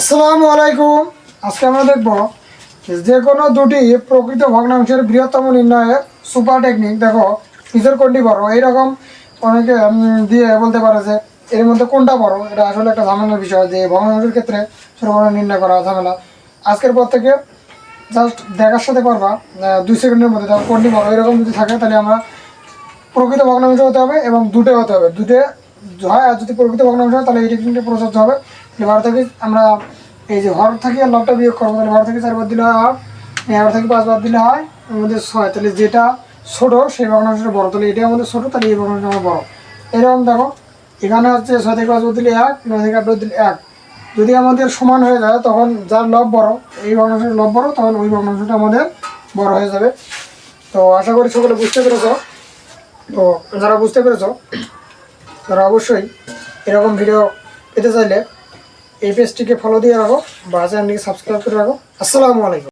আসসালামু আলাইকুম। আজকে আমরা দেখব যে কোনো দুটি প্রকৃত ভগ্নাংশের বৃহত্তম নির্ণয়ে সুপার টেকনিক দেখো, নিজের কোনটি বড়? এইরকম অনেকে দিয়ে বলতে পারে যে এর মধ্যে কোনটা বড়? এটা আসলে একটা ঝামেলার বিষয় যে ভগ্নাংশের ক্ষেত্রে বড় নির্ণয় করা ঝামেলা। আজকের পর থেকে জাস্ট দেখার সাথে পারবা দুই সেকেন্ডের মধ্যে দেখো কোনটি বড়? এরকম যদি থাকে, তাহলে আমরা প্রকৃত ভগ্নাংশ হতে হবে এবং দুটো হতে হবে। দুটো হয়, আর যদি প্রকৃত ভগ্নাংশ হয়, তাহলে এই টেকনিকটা প্রযোজ্য হবে। বারো থেকে আমরা এই যে হর থেকে আর লবটা বিয়োগ করব, তাহলে বারো থেকে চারবার দিলে হয় আট এগারো থেকে পাঁচবার দিলে হয় আমাদের ছয়। তাহলে যেটা ছোট, সেই ভগ্নাংশটা বড়। তাহলে এটা আমাদের ছোট, তাহলে এই ভগ্নাংশটা আমার বড়। এরকম দেখো, এখানে হচ্ছে ছয় থেকে পাঁচবার দিলে এক, নয় থেকে আটবার দিলে এক। যদি আমাদের সমান হয়ে যায়, তখন যার লব বড়, এই ভগ্নাংশের লব বড়, তখন ওই ভগ্নাংশটা আমাদের বড় হয়ে যাবে। তো আশা করি সকলে বুঝতে পেরেছ। তো যারা বুঝতে পেরেছ তারা অবশ্যই এরকম ভিডিও পেতে চাইলে এই পেজটিকে ফলো দিয়ে রাখো বা চ্যানেলটিকে সাবস্ক্রাইব করে রাখো। আসসালামু আলাইকুম।